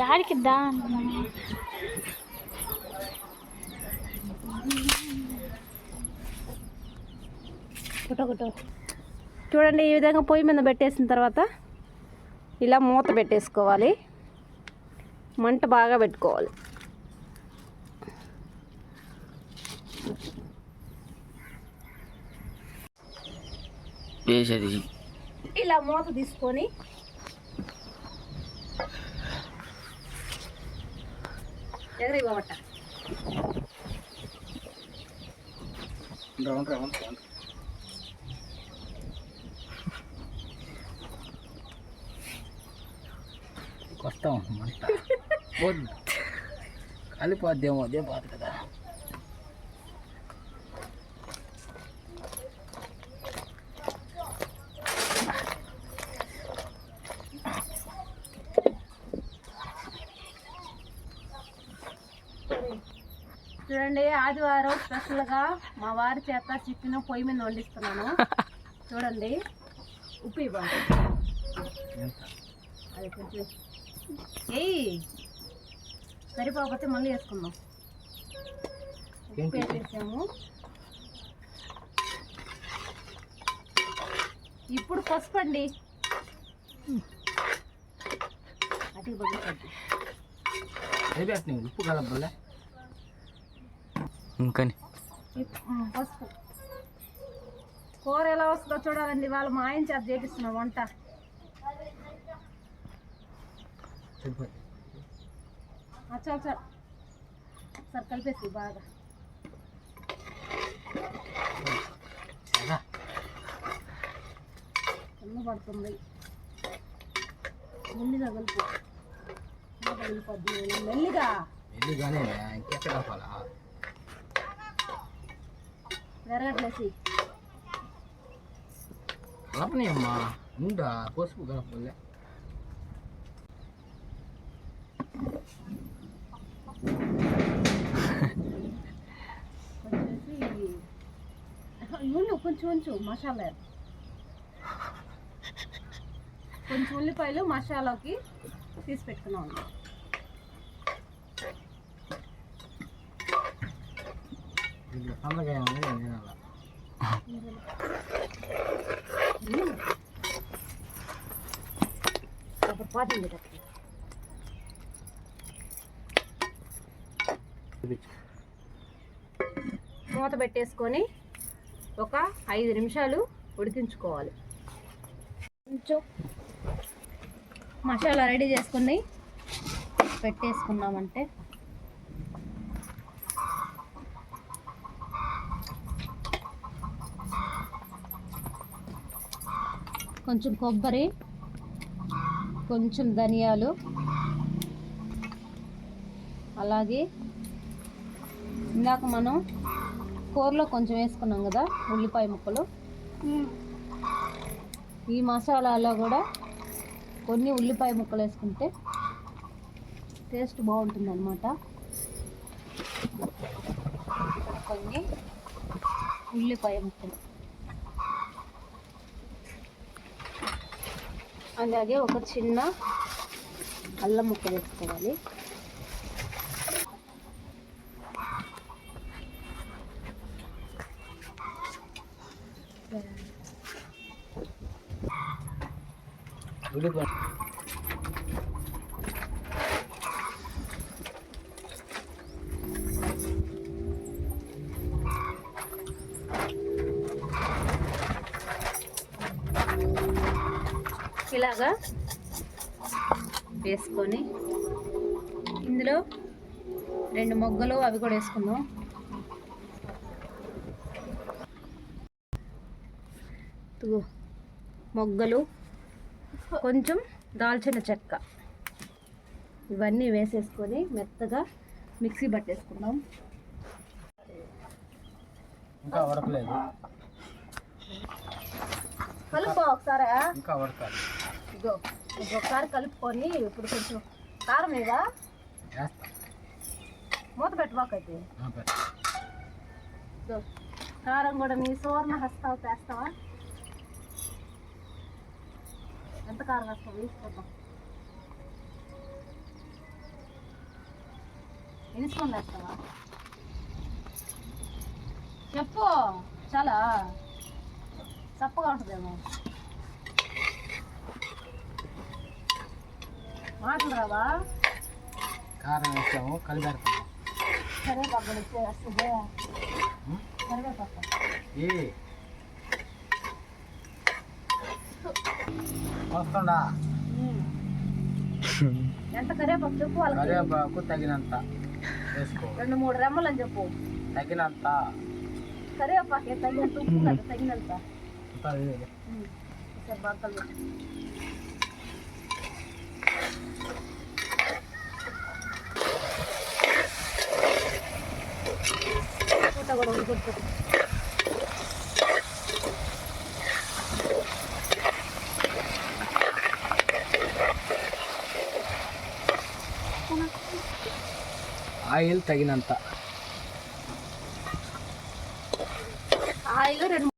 యాడికి దా చూడండి ఈ విధంగా పొయ్యి మీద పెట్టేసిన తర్వాత ఇలా మూత పెట్టేసుకోవాలి. మంట బాగా పెట్టుకోవాలి. ఇలా మూత తీసుకొని ఎగరి పోవట రౌండ్ రౌండ్. రౌండ్ వస్తాం మంట కలిపోద్దేమో అదే బాధ కదా చూడండి ఆదివారం స్పెషల్గా మా వారి చేత చికెన్ పొయ్యి మీద వండిస్తున్నాను. చూడండి. ఉప్పు ఇవ్వండి. అది కొంచెం ఏయ్ సరిపోకపోతే మళ్ళీ వేసుకుందాం. ఉప్పు వేసేసాము. ఇప్పుడు పసుపు అండి. అటు ఉప్పు కలపలే పసుపు కూర ఎలా వస్తుందో చూడాలండి. వాళ్ళు మా ఆయన చేత చేపిస్తున్నా వంట. అచ్చా అచ్చా సార్ కలిపేసి బాగా. పడుతుంది. మెల్లిగా కలుపు. మెల్లిగా వెళ్ళిగానే ఇంకెక్కడ కలపాలా? వెరగట్లేసి కలపని అమ్మా ఉండా పసుపు కలపలే ఇవ్వండి కొంచెం కొంచెం మసాలా. కొంచెం ఉల్లిపాయలు మసాలాకి తీసి పెట్టుకున్నాం. మూత పెట్టేసుకొని ఒక ఐదు నిమిషాలు ఉడికించుకోవాలి. కొంచెం మసాలా రెడీ చేసుకుని పెట్టేసుకున్నామంటే కొంచెం కొబ్బరి కొంచెం ధనియాలు అలాగే ఇందాక మనం కూరలో కొంచెం వేసుకున్నాం కదా ఉల్లిపాయ ముక్కలు. ఈ మసాలాలో కూడా కొన్ని ఉల్లిపాయ ముక్కలు వేసుకుంటే టేస్ట్ బాగుంటుంది అనమాట కొన్ని ఉల్లిపాయ ముక్కలు. అలాగే ఒక చిన్న అల్లం ముక్క వేసుకోవాలి. ఉల్లిపాయ ఇలాగా వేసుకొని ఇందులో రెండు మొగ్గలు అవి కూడా వేసుకుందాం. మొగ్గలు కొంచెం దాల్చిన చెక్క. ఇవన్నీ వేసేసుకొని మెత్తగా మిక్సీ పట్టేసుకుందాం. ఇంకా ఉడకలేదు కలుపు ఒకసారి. ఇంకా ఉడకాలి ఇగో ఒకసారి కలుపుకొని ఇప్పుడు కొంచెం కారం మీద వేస్తా. మూత పెట్టబాకైతే. ఇదో కారం కూడా నీ సువర్ణ హస్తావు వేస్తావా ఎంత కారం వేస్తావు? వేసుకుందాం ఎన్ని స్పూన్లు వేస్తావా? చెప్పు చాలా చప్పగా ఉంటుందేమో. మాటలు రావా కారం వేసాము కలిపెడతాము కరివేపాకు ఇచ్చే వస్తుంది కరివేపాకు. ఏ? వస్తుందా. ఎంత కరివేపాకు చెప్పు కరివేపాకు తగినంత వేసుకో. రెండు మూడు రెమ్మలు అని చెప్పు. తగినంత. కరివేపాకు తగినంత ఉప్పు కదా తగినంత. బాగా కలుపు. పూట కూడా ఉడికొచ్చు ఆయిల్ తగినంత ఆయిల్ రెండు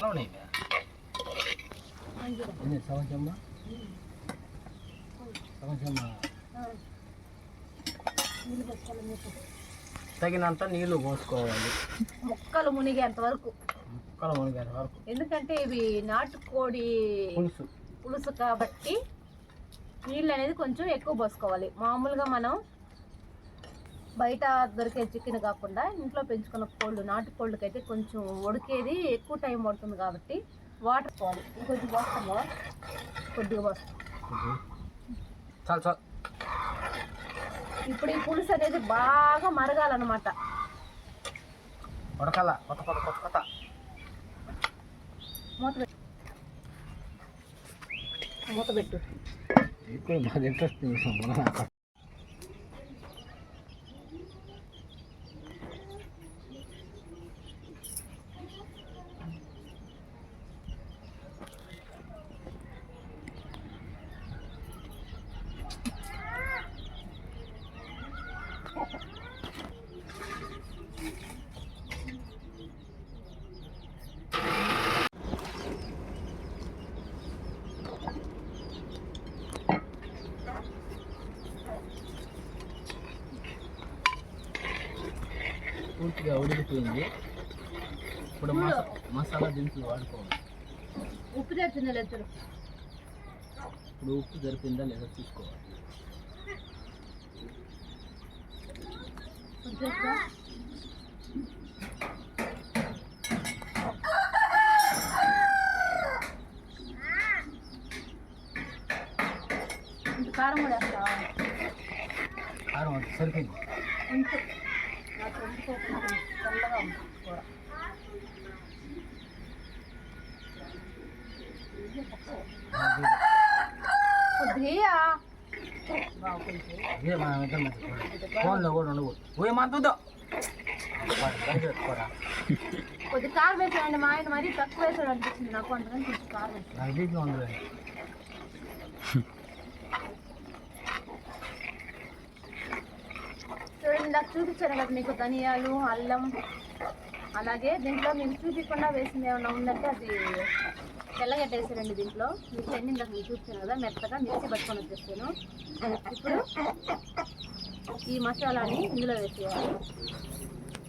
నూనె తగినంత నీళ్ళు పోసుకోవాలి ముక్కలు మునిగేంత వరకు ముక్కలు మునిగేంత వరకు ఎందుకంటే ఇవి నాటుకోడి పులుసు. పులుసు కాబట్టి నీళ్ళు అనేది కొంచెం ఎక్కువ పోసుకోవాలి. మామూలుగా మనం బయట దొరికే చికెన్ కాకుండా ఇంట్లో పెంచుకున్న కోళ్ళు నాటు కోళ్ళకి అయితే కొంచెం ఉడికేది ఎక్కువ టైం పడుతుంది కాబట్టి వాటర్ పోవాలి. ఇంకొంచెం పోస్తాము కొద్దిగా పోస్తాం చాలు చాలు. ఇప్పుడు ఈ పులుసు అనేది బాగా మరగాలన్నమాట. ఉడకాల కొత్త కొత్త కొత్త కొత్త. మూత మూత పెట్టు. ఎక్కువ బాగా ఇంట్రెస్టింగ్ పూర్తిగా ఉడికిపోయింది. ఇప్పుడు మసా మసాలా దినుసులు వాడుకోవాలి. ఉప్పు తెచ్చింది లేదు ఇప్పుడు ఉప్పు జరిపిందా లేదా చూసుకోవాలి. కారం కూడా కారం సరిపోయింది. ఫోన్లో కూడా ఉండకూడదు పోయి మాతో కొద్ది కారం వేసాడండి మా ఆయన మరీ తక్కువ వేసాడు అనిపించింది నాకు అందుకని కొంచెం కారం వేసాడు నాకు చూపించాను కదా మీకు ధనియాలు అల్లం. అలాగే దీంట్లో మీకు చూపించకుండా వేసింది ఏమన్నా ఉందంటే అది తెల్లగడ్డ వేసారండి దీంట్లో. మీకు ఎన్ని ఇందాక మీకు చూపించాను కదా మెత్తగా మిక్సీ పట్టుకొని వచ్చేస్తాను ఇప్పుడు ఈ మసాలాని ఇందులో వేసేయాలి.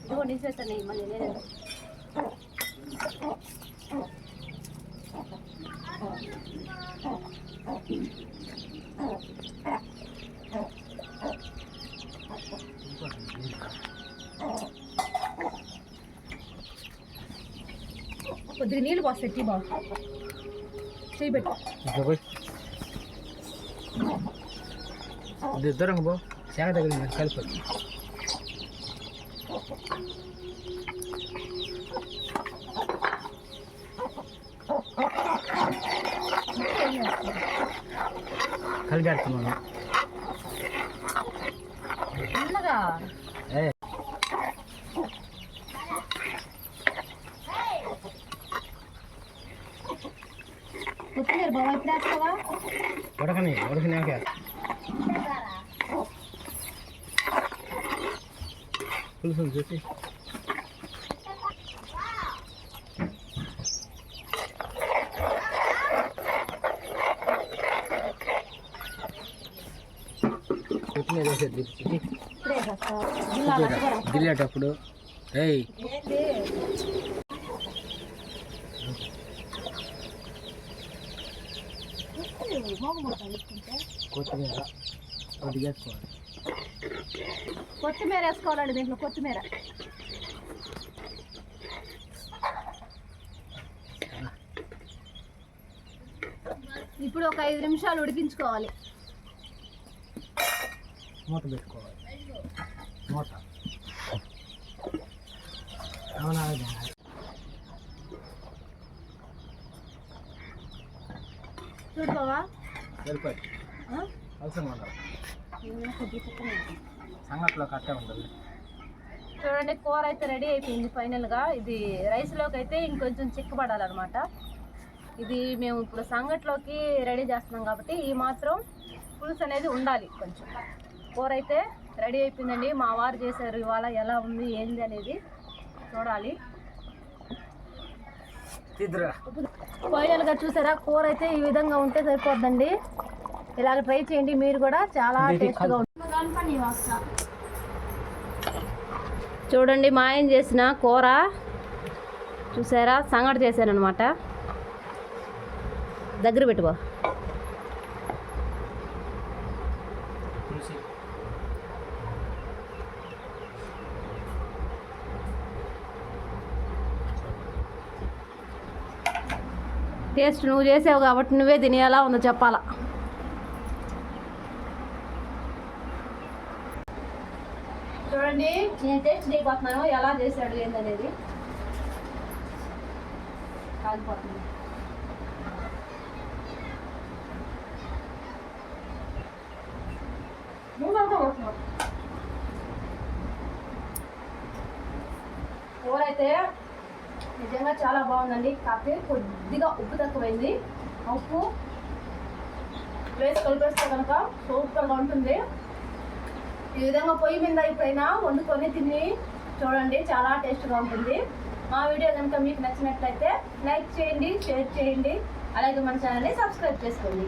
ఇదిగో నిలిచేస్తాను మళ్ళీ నేను. కొద్దిగా నీళ్ళు పోస్తాయి టీ బాగు. చేయి పెట్టు. ఇది దూరంగా పో. శాఖ తగిలింది కలిపి. కలిపెడుతున్నాను కొత్తిమీర బాగా ఇప్పుడు వేస్తావా ఉడకని ఉడకనాక పులుసు చూసి. గిల్లేటప్పుడు ఏయ్ ఏంటి? ఉప్పు, మోగమూడతాను వేసుకుంటే. కొత్తిమీర. ఒకటి చేసుకోవాలి కొత్తిమీర వేసుకోవాలండి దీంట్లో కొత్తిమీర. ఇప్పుడు ఒక ఐదు నిమిషాలు ఉడికించుకోవాలి. మూత పెట్టుకోవాలి. మూత. అవునా. చూడుకోవా సంగట్లో కట్టే ఉండదు చూడండి కూర అయితే రెడీ అయిపోయింది ఫైనల్గా. ఇది రైస్లోకి అయితే ఇంకొంచెం చిక్కబడాలన్నమాట ఇది మేము ఇప్పుడు సంగట్లోకి రెడీ చేస్తున్నాం కాబట్టి ఈ మాత్రం పులుసు అనేది ఉండాలి కొంచెం. కూర అయితే రెడీ అయిపోయిందండి. మా వారు చేశారు. ఇవాళ ఎలా ఉంది ఏంది అనేది చూడాలి. ఫైనల్గా చూసారా? కూర అయితే ఈ విధంగా ఉంటే సరిపోద్దండి. ఇలాగ ట్రై చేయండి మీరు కూడా చాలా టేస్ట్గా ఉంటుంది. చూడండి మా ఆయన చేసిన కూర. చూసారా? సంగటి చేశాను అనమాట దగ్గర పెట్టుకో చూసి టేస్ట్ నువ్వు చేసావు కాబట్టి నువ్వే తిని ఎలా ఉందో చెప్పాలా. చూడండి నేను టేస్ట్ చేయబోతున్నాను ఎలా చేశాడు ఏందనేది. కాలిపోతుంది. కూర అయితే నిజంగా చాలా బాగుందండి. కాకపోతే కొద్దిగా ఉప్పు తక్కువైంది. ఆ ఉప్పు వేసి కలిపేస్తే కనుక సూపర్గా ఉంటుంది. ఈ విధంగా పొయ్యి మీద ఎప్పుడైనా వండుకొని తిని చూడండి చాలా టేస్ట్గా ఉంటుంది. మా వీడియో కనుక మీకు నచ్చినట్లయితే లైక్ చేయండి షేర్ చేయండి. అలాగే మన ఛానల్ని సబ్స్క్రైబ్ చేసుకోండి.